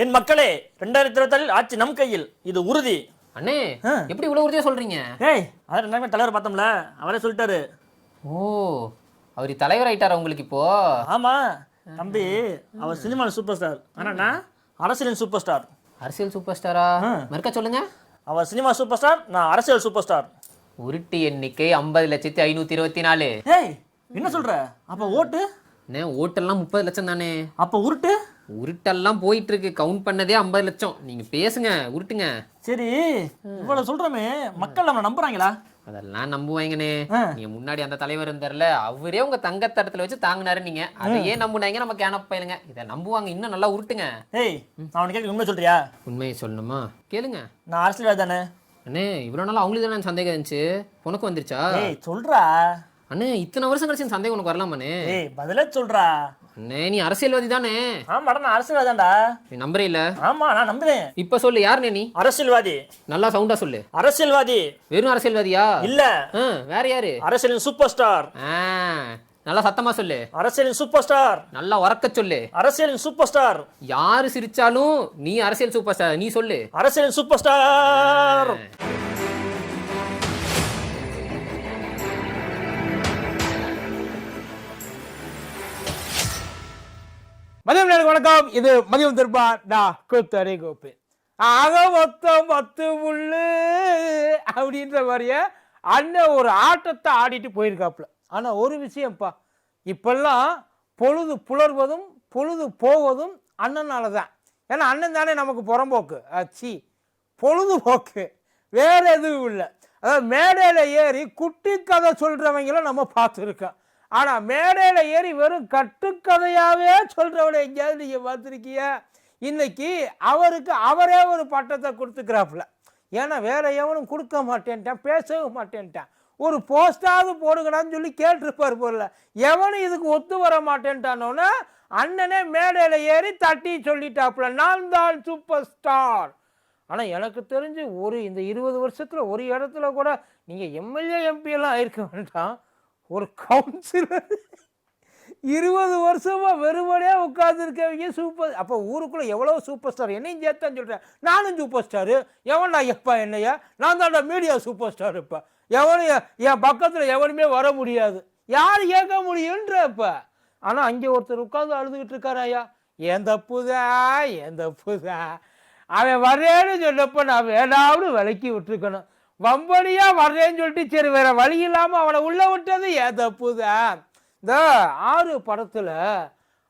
என் மக்களே ரெண்டாயிரத்தி இருபத்தாறில் ஆட்சி நம் கையில். இது உறுதி. அண்ணே. எப்படி இவ்வளவு உறுதியா சொல்றீங்க? ஏய் அதான் ரெண்டாயிரமே தலைவர் பார்த்தோம்ல அவரே சொல்லிட்டாரு. ஓ அவர் தலைவர் ஆயிட்டாரா உங்களுக்கு இப்போ? ஆமா தம்பி அவர் சினிமாவில் சூப்பர் ஸ்டார் ஆனா நான் அரசியலின் சூப்பர் ஸ்டார் அரசியல் சூப்பர் ஸ்டாரா மறுக்க சொல்லுங்க. அவர் சினிமா சூப்பர் ஸ்டார் நான் அரசியல் சூப்பர் ஸ்டார் உருட்டு எண்ணிக்கை ஐம்பது லட்சத்தி ஐநூத்தி இருபத்தி நாலு. ஏய் என்ன சொல்ற? அப்ப ஓட்டு? ஓட்டெல்லாம் முப்பது லட்சம் தானே? அப்ப உருட்டு? உருட்டெல்லாம் போயிட்டு இருக்கு கவுண்ட் பண்ணதே ஐம்பது லட்சம். நீங்க பேசுங்க உருட்டுங்க. சரி இவ்வளவு சொல்றோமே மக்கள் நம்ம நம்புறாங்களா? அதெல்லாம் நம்புவாங்கண்ணே. நீங்க முன்னாடி அந்த தலைவர் இருந்தார்ல அவரே உங்க தங்கத்தடத்துல வச்சு தாங்கினாரு நீங்க. அதையே நம்புனாங்க நம்ம கேன பயிலுங்க இதை நம்புவாங்க இன்னும் நல்லா உருட்டுங்க. ஏய் நான் உனக்கு கேட்க உண்மை சொல்றியா? உண்மையை சொல்லணுமா? கேளுங்க. நான் அரசியல்வாதி தானே. அண்ணே இவ்வளோ நாள் அவங்களுக்கு தானே சந்தேகம் இருந்துச்சு? உனக்கு வந்துருச்சா? ஏய் சொல்றா. அண்ணே இத்தனை வருஷம் கழிச்சு சந்தேகம் உனக்கு வரலாமாண்ணே? ஏய் பதிலே சொல்றா. அண்ணே நீ அரசியல்வாதி தானே? ஆமாடா நான் அரசியல்வாதி தான்டா. நீ நம்புறே இல்ல? ஆமா நான் நம்புறேன். இப்ப சொல்லு யாருண்ணே நீ? அரசியல்வாதி. நல்லா சவுண்டா சொல்லு. அரசியல்வாதி. வெறும் அரசியல்வாதியா? இல்ல. வேற யாரு? அரசியலின் சூப்பர் ஸ்டார் நல்லா சத்தமா சொல்லு. அரசியலின் சூப்பர் ஸ்டார் நல்லா உறக்க சொல்லு. அரசியலின் சூப்பர் ஸ்டார் யாரு சிரிச்சாலும் நீ அரசியல் சூப்பர் ஸ்டார் நீ சொல்லு. அரசியலின் சூப்பர் ஸ்டார் மதியம் வணக்கம். இது மதியம் திருப்பா நான் கூத்தரை கோப்பு ஆக மொத்தம் பத்து முள்ளு அப்படின்ற மாதிரிய அண்ணன் ஒரு ஆட்டத்தை ஆடிட்டு போயிருக்காப்புல. ஆனால் ஒரு விஷயம்ப்பா. இப்பெல்லாம் பொழுது புலர்வதும் பொழுது போவதும் அண்ணனால தான் ஏன்னா அண்ணன் தானே நமக்கு புறம்போக்கு. ஆச்சி பொழுதுபோக்கு. வேறு எதுவும் இல்லை. அதாவது மேடையில் ஏறி குட்டி கதை சொல்கிறவங்கள நம்ம பார்த்துருக்கோம். ஆனால் மேடையில் ஏறி வெறும் கட்டுக்கதையாகவே சொல்கிறவனை எங்கேயாவது நீங்கள் பார்த்துருக்கீங்க? இன்னைக்கு அவருக்கு அவரே ஒரு பட்டத்தை கொடுத்துக்கிறாப்புல. ஏன்னா வேற எவனும் கொடுக்க மாட்டேன்ட்டான் பேசவும் மாட்டேன்ட்டான். ஒரு போஸ்டாவது போடுங்கடான்னு சொல்லி கேட்டிருப்பார் பொருள் எவனும் இதுக்கு ஒத்து வர மாட்டேன்ட்டானோன்னா அண்ணனே மேடையில் ஏறி தட்டி சொல்லிட்டாப்புல. நான் தான் சூப்பர் ஸ்டார். ஆனால் எனக்கு தெரிஞ்சு ஒரு இந்த இருபது வருஷத்தில் ஒரு இடத்துல கூட நீங்கள் எம்எல்ஏ எம்பி எல்லாம் ஆயிருக்க வேண்டாம். ஒரு கவுன்சிலர் இருபது வருஷமாக வெறுமனே உட்காந்துருக்கவங்க சூப்பர் அப்போ ஊருக்குள்ளே எவ்வளோ சூப்பர் ஸ்டார் என்னையும் சேர்த்தான்னு சொல்கிறேன் நானும் சூப்பர் ஸ்டாரு எவன்டா எப்பா என்னையா? நான் தான்டா மீடியா சூப்பர் ஸ்டார் இப்போ. எவனும் என் பக்கத்தில் எவனுமே வர முடியாது. யார் கேட்க முடியுன்ற இப்போ. ஆனால் அங்கே ஒருத்தர் உட்காந்து அழுதுகிட்டு இருக்காரு ஐயா. என் தப்புதா? என் தப்புதா? அவன் வரேன்னு சொன்னப்போ நான் வேணாவது விலக்கி விட்டுருக்கணும். வம்படியா வர்றேன்னு சொல்லிட்டு சரி வேற வழி இல்லாமல் அவனை உள்ள விட்டது. ஏன் தப்புதான் இந்த ஆறு படத்தில்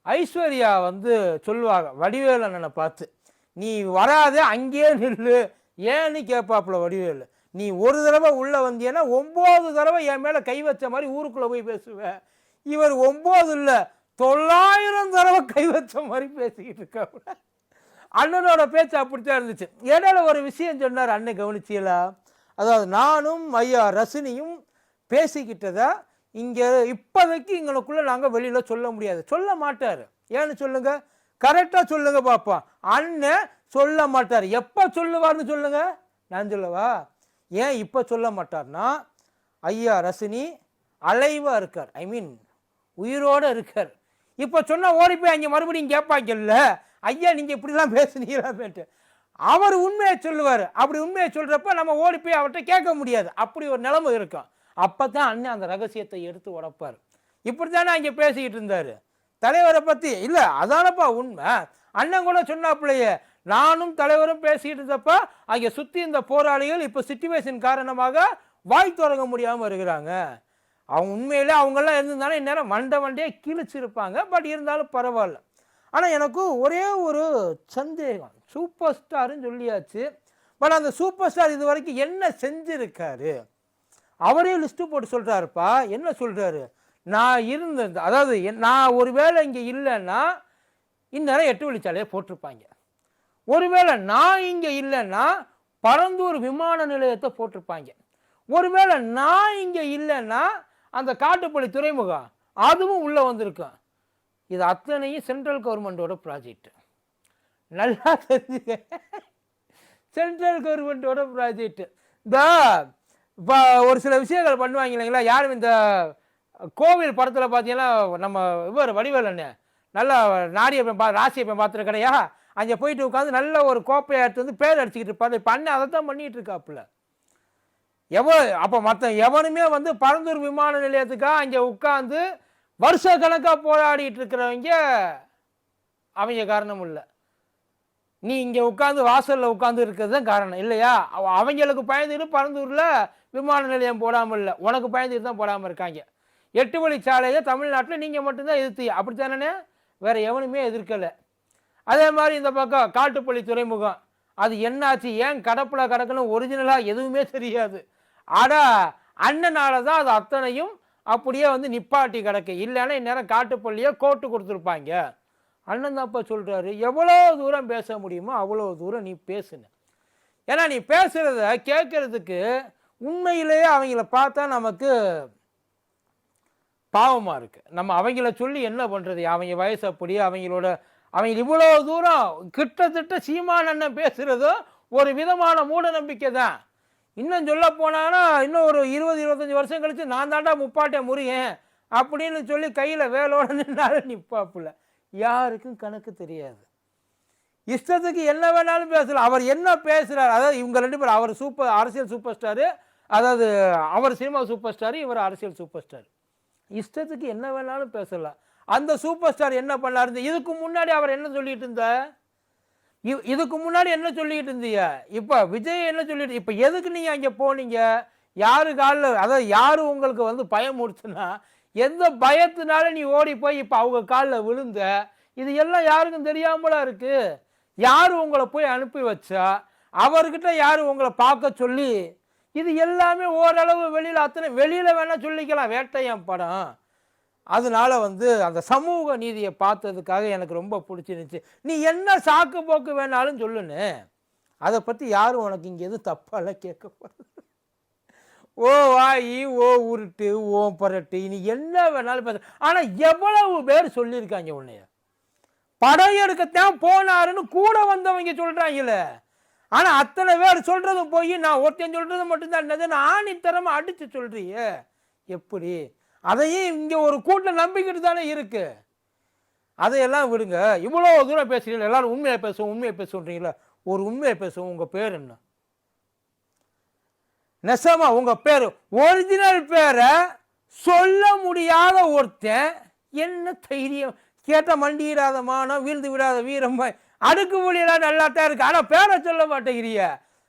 ஐஸ்வர்யா வந்து சொல்லுவாங்க வடிவேலு அண்ணனை பார்த்து நீ வராது அங்கேயே நில்லு. ஏன்னு கேட்பாப்புல வடிவேலு. நீ ஒரு தடவை உள்ளே வந்தீங்கன்னா ஒம்பது தடவை என் மேலே கை வச்ச மாதிரி ஊருக்குள்ளே போய் பேசுவேன் இவர் ஒம்பது இல்லை தொள்ளாயிரம் தடவை கை வச்ச மாதிரி பேசிக்கிட்டு இருக்காப்புல. அண்ணனோட பேச்சு அப்படித்தான் இருந்துச்சு. இடையில ஒரு விஷயம் சொன்னார் அண்ணன் கவனிச்சியலா? அதாவது நானும் ஐயா ரசினியும் பேசிக்கிட்டதை இங்கே இப்போதைக்கு எங்களுக்குள்ளே நாங்கள் வெளியில் சொல்ல முடியாது. சொல்ல மாட்டார். ஏன்னு சொல்லுங்கள் கரெக்டாக சொல்லுங்கள் பாப்பா. அண்ணன் சொல்ல மாட்டார். எப்போ சொல்லுவார்னு சொல்லுங்கள் நான் சொல்லவா? ஏன் இப்போ சொல்ல மாட்டார்னா ஐயா ரசினி அலைவாக இருக்கார். ஐ மீன் உயிரோடு இருக்கார். இப்போ சொன்னால் ஓடி போய் அங்கே மறுபடியும் கேட்பாங்கல்ல? ஐயா நீங்கள் இப்படிலாம் பேசுனீங்களாமேட்டு அவர் உண்மையை சொல்லுவார். அப்படி உண்மையை சொல்கிறப்ப நம்ம ஓடி போய் அவர்கிட்ட கேட்க முடியாது. அப்படி ஒரு நிலைமை இருக்கும். அப்போ தான் அண்ணன் அந்த ரகசியத்தை எடுத்து உடப்பார். இப்படி தானே அங்கே பேசிக்கிட்டு இருந்தார். தலைவரை பற்றி இல்லை அதானப்பா உண்மை. அண்ணன் கூட சொன்னாப்புலையே நானும் தலைவரும் பேசிக்கிட்டு இருந்தப்ப அங்கே சுற்றி இந்த போராளிகள் இப்போ சுச்சுவேஷன் காரணமாக வாய் தொடங்க முடியாமல் இருக்கிறாங்க. அவங்க உண்மையிலே அவங்கெல்லாம் இருந்திருந்தாலும் இந்நேரம் மண்டை மண்டையே கிழிச்சிருப்பாங்க. பட் இருந்தாலும் பரவாயில்ல. ஆனால் எனக்கு ஒரே ஒரு சந்தேகம். சூப்பர் ஸ்டாருன்னு சொல்லியாச்சு. பட் அந்த சூப்பர் ஸ்டார் இது வரைக்கும் என்ன செஞ்சுருக்காரு? அவரே லிஸ்ட்டு போட்டு சொல்கிறாருப்பா என்ன சொல்கிறாரு நான் இருந்த அதாவது என்- நான் ஒருவேளை இங்கே இல்லைன்னா இந்நேரம் எட்டு வழிச்சாலையை போட்டிருப்பாங்க. ஒருவேளை நான் இங்கே இல்லைன்னா பரந்தூர் விமான நிலையத்தை போட்டிருப்பாங்க. ஒருவேளை நான் இங்கே இல்லைன்னா அந்த காட்டுப்பள்ளி துறைமுகம் அதுவும் உள்ளே வந்திருக்கும். இது அத்தனையும் சென்ட்ரல் கவர்மெண்ட்டோட ப்ராஜெக்ட் நல்லா தெரிஞ்சுக்க. சென்ட்ரல் கவர்மெண்ட்டோட ப்ராஜெக்ட் இந்த இப்போ ஒரு சில விஷயங்கள் பண்ணுவாங்க இல்லைங்களா? யாரும் இந்த கோவில் படத்தில் பார்த்தீங்கன்னா நம்ம இவர் வடிவேல் அண்ணன் நல்லா நாடியப்பன் பா ராசியப்பன் பார்த்துருக்கடையா அங்கே போயிட்டு உட்காந்து நல்ல ஒரு கோப்பையை எடுத்து வந்து பேர் அடிச்சுக்கிட்டு இருப்பாரு. இப்போ அண்ணன் அதை தான் பண்ணிகிட்டு இருக்காப்புல. எவ்வளோ அப்போ மற்ற எவனுமே வந்து பரந்தூர் விமான நிலையத்துக்காக அங்கே உட்காந்து வருஷ கணக்காக போராடிட்டு இருக்கிறவங்க அவங்க காரணம் இல்லை நீ இங்கே உட்காந்து வாசலில் உட்காந்து இருக்கிறது தான் காரணம் இல்லையா? அவ- அவங்களுக்கு பயந்துட்டு பரந்தூரில் விமான நிலையம் போடாமல் இல்லை உனக்கு பயந்துட்டு தான் போடாமல் இருக்காங்க. எட்டு வழிச்சாலையை தமிழ்நாட்டில் நீங்கள் மட்டும்தான் எதிர்த்து அப்படித்தானே வேறு எவனுமே எதிர்க்கலை. அதே மாதிரி இந்த பக்கம் காட்டுப்பள்ளி துறைமுகம். அது என்னாச்சு? ஏன் கடப்பில் கிடக்குன்னு ஒரிஜினலாக எதுவுமே தெரியாது. ஆனால் அண்ணனால தான் அது அத்தனையும் அப்படியே வந்து நிப்பாட்டி கிடக்கு. இல்லைன்னா இந்நேரம் காட்டுப்பள்ளியோ கோட்டு கொடுத்துருப்பாங்க. அண்ணன் தான்ப்பா சொல்கிறாரு எவ்வளோ தூரம் பேச முடியுமோ அவ்வளோ தூரம் நீ பேசுன. ஏன்னா நீ பேசுகிறத கேட்குறதுக்கு உண்மையிலேயே அவங்கள பார்த்தா நமக்கு பாவமாக இருக்குது நம்ம அவங்கள சொல்லி என்ன பண்ணுறது அவங்க வயசு அப்படி அவங்களோட அவங்க இவ்வளோ தூரம் கிட்டத்தட்ட சீமான் அண்ணன் பேசுகிறதோ ஒரு விதமான மூட நம்பிக்கை தான். இன்னும் சொல்ல போனான்னா இன்னும் ஒரு இருபது இருபத்தஞ்சி வருஷம் கழித்து நான் தாண்டா முப்பாட்டை முறியேன் அப்படின்னு சொல்லி கையில் வேலோட நின்னாலும் நிற்பாப்புல யாருக்கும் கணக்கு தெரியாது. இஷ்டத்துக்கு என்ன வேணாலும் பேசலாம். அவர் என்ன பேசுகிறார் அதாவது இவங்க ரெண்டு பேர் அவர் சூப்பர் அரசியல் சூப்பர் ஸ்டாரு அதாவது அவர் சினிமா சூப்பர் ஸ்டாரு இவர் அரசியல் சூப்பர் ஸ்டார் இஷ்டத்துக்கு என்ன வேணாலும் பேசலாம். அந்த சூப்பர் ஸ்டார் என்ன பண்ணாரு? இதுக்கு முன்னாடி அவர் என்ன சொல்லிட்டு இருந்தார்? இதுக்கு முன்னாடி என்ன சொல்லிட்டு இருந்தீங்க இப்போ விஜய் என்ன சொல்லிட்டு இப்போ எதுக்கு நீங்கள் அங்கே போனீங்க? யாரு காலில் அதாவது யார் உங்களுக்கு வந்து பயம் எந்த பயத்தினால நீ ஓடி போய் இப்போ அவங்க காலில் விழுந்த? இது எல்லாம் யாருக்கும் தெரியாமலா இருக்குது யார் உங்களை போய் அனுப்பி வச்சா? அவர்கிட்ட யார் உங்களை பார்க்க சொல்லி? இது எல்லாமே ஓரளவு வெளியில் அத்தனை வெளியில் வேணால் சொல்லிக்கலாம் வேட்டையம் படம். அதனால வந்து அந்த சமூக நீதியை பார்த்ததுக்காக எனக்கு ரொம்ப பிடிச்சிருந்துச்சு. நீ என்ன சாக்கு போக்கு வேணாலும் சொல்லுன்னு. அதை பற்றி யாரும் உனக்கு இங்கே எதுவும் தப்பாலாம் கேட்க போகிறது ஓ வாயி ஓ உருட்டு ஓ பரட்டு நீ என்ன வேணாலும் பேச. ஆனால் எவ்வளவு பேர் சொல்லியிருக்காங்க உன்னைய? படம் எடுக்கத்தான் போனாருன்னு கூட வந்தவங்க சொல்கிறாங்கல்ல ஆனால் அத்தனை பேர் சொல்கிறது போய் நான் ஒருத்தன் சொல்கிறது மட்டும்தான். என்னது? ஆணித்தரமாக அடித்து சொல்கிறியே எப்படி? அதையும் இங்கே ஒரு கூட்டம் நம்பிக்கிட்டு தானே இருக்குது அதையெல்லாம் விடுங்க. இவ்வளோ தூரம் பேசுகிறீங்க எல்லாரும் உண்மையை பேசுவோம் உண்மையை பேசுன்றீங்களா ஒரு உண்மையை பேசுவோம் உங்கள் பேர் என்ன? நெசமா உங்கள் பேர். ஒரிஜினல் பேரை சொல்ல முடியாத ஒருத்தன் என்ன தைரியம்? கேட்ட மண்டியிடாத மானம் வீழ்ந்து விடாத வீரம் அடுக்கு மொழியெல்லாம் நல்லா தான் இருக்கு. ஆனால் பேரை சொல்ல மாட்டேங்கிறிய.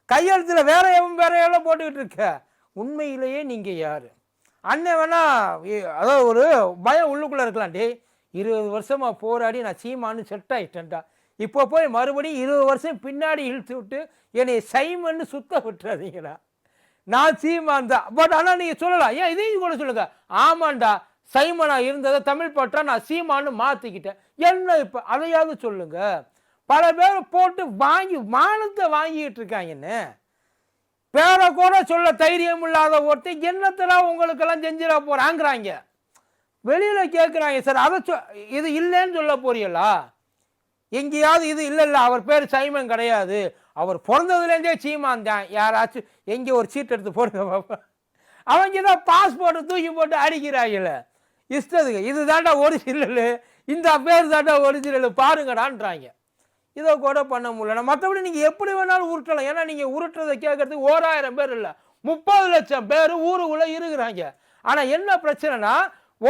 கையெழுத்தில் வேற எவன் பேரையெல்லாம் போட்டுக்கிட்டு இருக்க? உண்மையிலேயே நீங்கள் யாரு? அண்ணன் வேணா அதாவது ஒரு பயம் உள்ளுக்குள்ளே இருக்கலாம். டேய் இருபது வருஷமாக போராடி நான் சீமான்னு செட் ஆகிட்டேன்டா இப்போ போய் மறுபடியும் இருபது வருஷம் பின்னாடி இழுத்து விட்டு என்னை சைமன்னு சுத்த விட்டுறாதீங்கடா. நான் சீமான் தான். பட் ஆனால் நீங்கள் சொல்லலாம். ஏன் இதையும் கூட சொல்லுங்கள் ஆமாண்டா சைமனாக இருந்ததை தமிழ் பற்றா நான் சீமான்னு மாற்றிக்கிட்டேன் என்ன இப்போ அதையாவது சொல்லுங்கள் பல பேர் போட்டு வாங்கி மானத்தை வாங்கிட்டு இருக்காங்கன்னு பேரை கூட சொல்ல தைரியம் இல்லாத ஒருத்தர் என்னத்தில் உங்களுக்கெல்லாம் செஞ்சிட போகிறாங்கிறாங்க வெளியில் கேட்குறாங்க சார் அதை சொ இது இல்லைன்னு சொல்ல போறீங்களா? எங்கேயாவது இது இல்லை இல்லை அவர் பேர் சைமன் கிடையாது. அவர் பிறந்ததுலேருந்தே சீமான் தான். யாராச்சும் எங்கே ஒரு சீட் எடுத்து போடுங்க பாப்பா. அவங்க தான் பாஸ்போர்ட்டை தூக்கி போட்டு அடிக்கிறாங்கல்ல இஷ்டத்துக்கு இது தாண்டா ஒரிஜினல் இந்த பேர் தாண்டா ஒரிஜினல் பாருங்கடான்றாங்க. இதை கூட பண்ண முடியல மற்றபடி நீங்கள் எப்படி வேணாலும் உருட்டலாம். ஏன்னா நீங்கள் உருட்டுறதை கேட்கறதுக்கு ஓராயிரம் பேர் இல்லை. முப்பது லட்சம் பேர் ஊருக்குள்ளே இருக்கிறாங்க. ஆனால் என்ன பிரச்சனைனா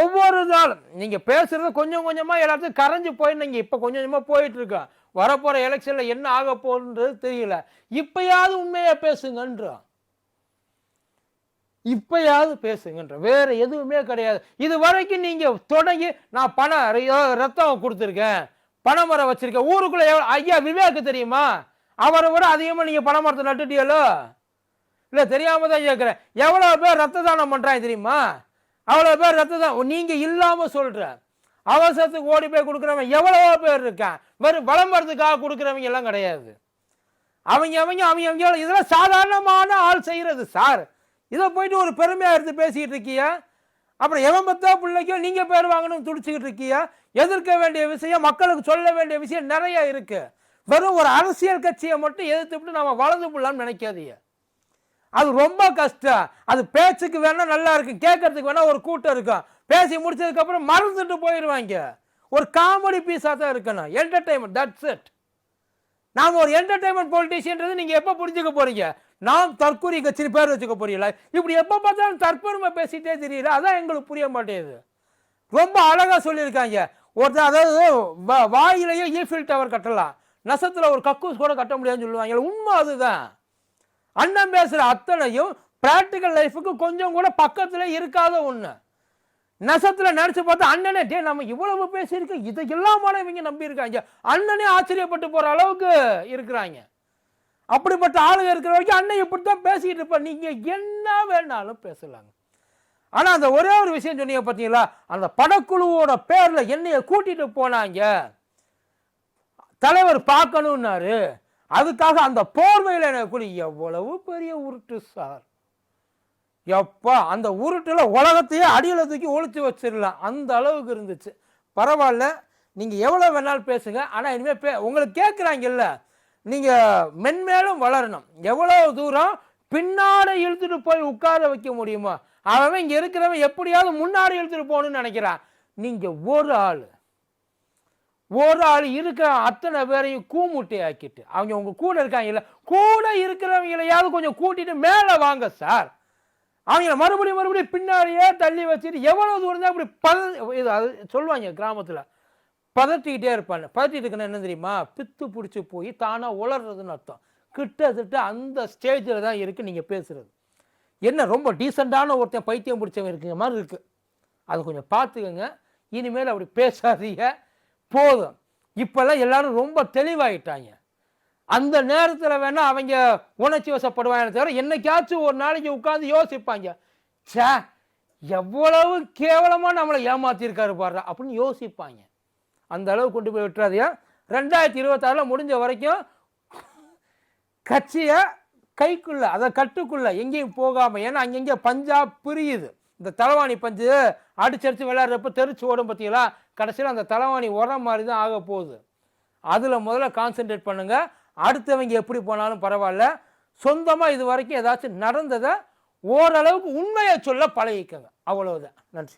ஒவ்வொரு நாளும் நீங்கள் பேசுகிறது கொஞ்சம் கொஞ்சமாக எல்லாத்தையும் கரைஞ்சி போயிருந்தீங்க இப்போ கொஞ்சம் கொஞ்சமாக போயிட்டுருக்கோம் வரப்போகிற எலெக்ஷனில் என்ன ஆக போகுன்றது தெரியல. இப்போயாவது உண்மையாக பேசுங்கன்றோம் இப்பயாவது பேசுங்கன்ற. வேற எதுவுமே கிடையாது. இது வரைக்கும் நீங்கள் தொடங்கி நான் பணம் ரத்தம் கொடுத்துருக்கேன். பனைமரம் வச்சிருக்க. ஊருக்குள்ள எவ்வளோ ஐயா விவேக்கு தெரியுமா? அவரை விட நீங்கள் நீங்க பனைமரத்தை நட்டுட்டியலோ? இல்லை தெரியாமல் தான் கேட்குறேன் எவ்வளோ பேர் ரத்த தானம் பண்ணுறாங்க தெரியுமா? அவ்வளோ பேர் ரத்த தான் நீங்கள் இல்லாமல் சொல்கிற அவசரத்துக்கு ஓடி போய் கொடுக்குறவன் எவ்வளவோ பேர் இருக்கான். வெறும் விளம்பரத்துக்காக கொடுக்குறவங்க எல்லாம் கிடையாது. அவங்க அவங்க அவங்க அவங்க இதெல்லாம் சாதாரணமான ஆள் செய்கிறது சார். இதை போயிட்டு ஒரு பெருமையாக எடுத்து பேசிக்கிட்டு இருக்கியா? அப்புறம் எவன் பத்தா பிள்ளைக்கோ நீங்கள் பேர் வாங்கணும்னு துடிச்சுக்கிட்டு இருக்கியா? எதிர்க்க வேண்டிய விஷயம் மக்களுக்கு சொல்ல வேண்டிய விஷயம் நிறைய இருக்கு. வெறும் ஒரு அரசியல் கட்சியை மட்டும் எதிர்த்துவிட்டு நம்ம வளர்ந்து போடலாம்னு நினைக்காதீங்க. அது ரொம்ப கஷ்டம். அது பேச்சுக்கு வேணால் நல்லா இருக்கும் கேட்கறதுக்கு வேணால் ஒரு கூட்டம் இருக்கும். பேசி முடிச்சதுக்கப்புறம் மறந்துட்டு போயிடுவாங்க ஒரு காமெடி பீஸாக தான் இருக்கணும். என்டர்டைன்மெண்ட் தட்ஸ் இட் நாம ஒரு என்டர்டைன்மெண்ட் பொலிட்டிஷியன்றது நீங்கள் எப்போ புரிஞ்சுக்க போகிறீங்க நாம் தற்கூரி கட்சின்னு பேர் வச்சுக்க போறீங்களா? இப்படி எப்போ பார்த்தாலும் தற்பெருமை பேசிட்டே தெரியல அதான் எங்களுக்கு புரிய மாட்டேங்குது. ரொம்ப அழகாக சொல்லியிருக்காங்க. ஒருத்தர் அதாவது வாயிலேயே ஈஃபில் டவர் கட்டலாம். நசத்தில் ஒரு கக்கூஸ் கூட கட்ட முடியாதுன்னு சொல்லுவாங்க உண்மை அதுதான். அண்ணன் பேசுகிற அத்தனையும் ப்ராக்டிக்கல் லைஃபுக்கு கொஞ்சம் கூட பக்கத்தில் இருக்காத ஒன்று நெசத்தில் நினச்சி பார்த்தா அண்ணனே டே நம்ம இவ்வளவு பேசியிருக்கோம் இதை எல்லாமான இவங்க நம்பி இருக்காங்க அண்ணனே ஆச்சரியப்பட்டு போகிற அளவுக்கு இருக்கிறாங்க. அப்படிப்பட்ட ஆளுங்க இருக்கிற வரைக்கும் அண்ணன் இப்படித்தான் பேசிக்கிட்டு இருப்பா. நீங்கள் என்ன வேணாலும் பேசலாங்க. ஆனால் அந்த ஒரே ஒரு விஷயம் சொன்னீங்க பார்த்தீங்களா அந்த படக்குழுவோட பேரில் என்னைய கூட்டிகிட்டு போனாங்க. தலைவர் பார்க்கணுன்னாரு அதுக்காக அந்த போர்வையில் எனக்கு கூட எவ்வளவு பெரிய உருட்டு சார். எப்பா அந்த உருட்டில் உலகத்தையே அடியில் தூக்கி ஒழித்து வச்சிடலாம். அந்த அளவுக்கு இருந்துச்சு. பரவாயில்ல. நீங்கள் எவ்வளோ வேணாலும் பேசுங்க. ஆனால் இனிமேல் பே உங்களுக்கு கேட்குறாங்கல்ல நீங்கள் மென்மேலும் வளரணும். எவ்வளோ தூரம் பின்னாடி இழுத்துட்டு போய் உட்கார வைக்க முடியுமோ அவன் இங்கே இருக்கிறவன் எப்படியாவது முன்னாடி இழுத்துட்டு போகணும்னு நினைக்கிறான். நீங்கள் ஒரு ஆள். ஒரு ஆள் இருக்கிற அத்தனை பேரையும் கூமுட்டை ஆக்கிட்டு அவங்க உங்க கூட இருக்காங்கல்ல கூட இருக்கிறவங்களையாவது கொஞ்சம் கூட்டிட்டு மேலே வாங்க சார். அவங்கள மறுபடியும் மறுபடியும் பின்னாடியே தள்ளி வச்சுட்டு எவ்வளோ தூரம் தான் இப்படி பத இது அது சொல்லுவாங்க கிராமத்தில். பதட்டிக்கிட்டே இருப்பாங்க. பதட்டிட்டு இருக்கணும் என்ன தெரியுமா? பித்து பிடிச்சி போய் தானாக உளர்றதுன்னு அர்த்தம். கிட்டத்தட்ட அந்த ஸ்டேஜில் தான் இருக்குது நீங்கள் பேசுகிறது என்ன ரொம்ப டீசெண்டான ஒருத்தன் பைத்தியம் பிடிச்சவன் இருக்கிற மாதிரி இருக்குது அது கொஞ்சம் பார்த்துக்கோங்க. இனிமேல் அப்படி பேசாதீங்க. போதும். இப்போல்லாம் எல்லாரும் ரொம்ப தெளிவாயிட்டாங்க. அந்த நேரத்தில் வேணால் அவங்க உணர்ச்சி வசப்படுவாங்க தவிர என்னைக்காச்சும் ஒரு நாளைக்கு உட்காந்து யோசிப்பாங்க. ச்சே எவ்வளவு கேவலமாக நம்மளை ஏமாத்திருக்காரு பாரு அப்படின்னு யோசிப்பாங்க. அந்த அளவு கொண்டு போய் விட்டுறாதையா ரெண்டாயிரத்தி இருபத்தாறில் முடிஞ்ச வரைக்கும் கட்சியை கைக்குள்ளே அதை கட்டுக்குள்ளே எங்கேயும் போகாமல் ஏன்னா அங்கங்கே பஞ்சாப் பிரியுது. இந்த தலைவாணி பஞ்சு அடிச்சடிச்சு விளையாடுறப்ப தெரிச்சு ஓடும் பார்த்தீங்களா? கடைசியில் அந்த தலைவாணி உரம் மாதிரி தான் ஆக போகுது. அதில் முதல்ல கான்சென்ட்ரேட் பண்ணுங்க. அடுத்தவங்க எப்படி போனாலும் பரவாயில்ல. சொந்தமாக இது வரைக்கும் ஏதாச்சும் நடந்ததை ஓரளவுக்கு உண்மையை சொல்ல பழகிக்கங்க. அவ்வளவுதான். நன்றி.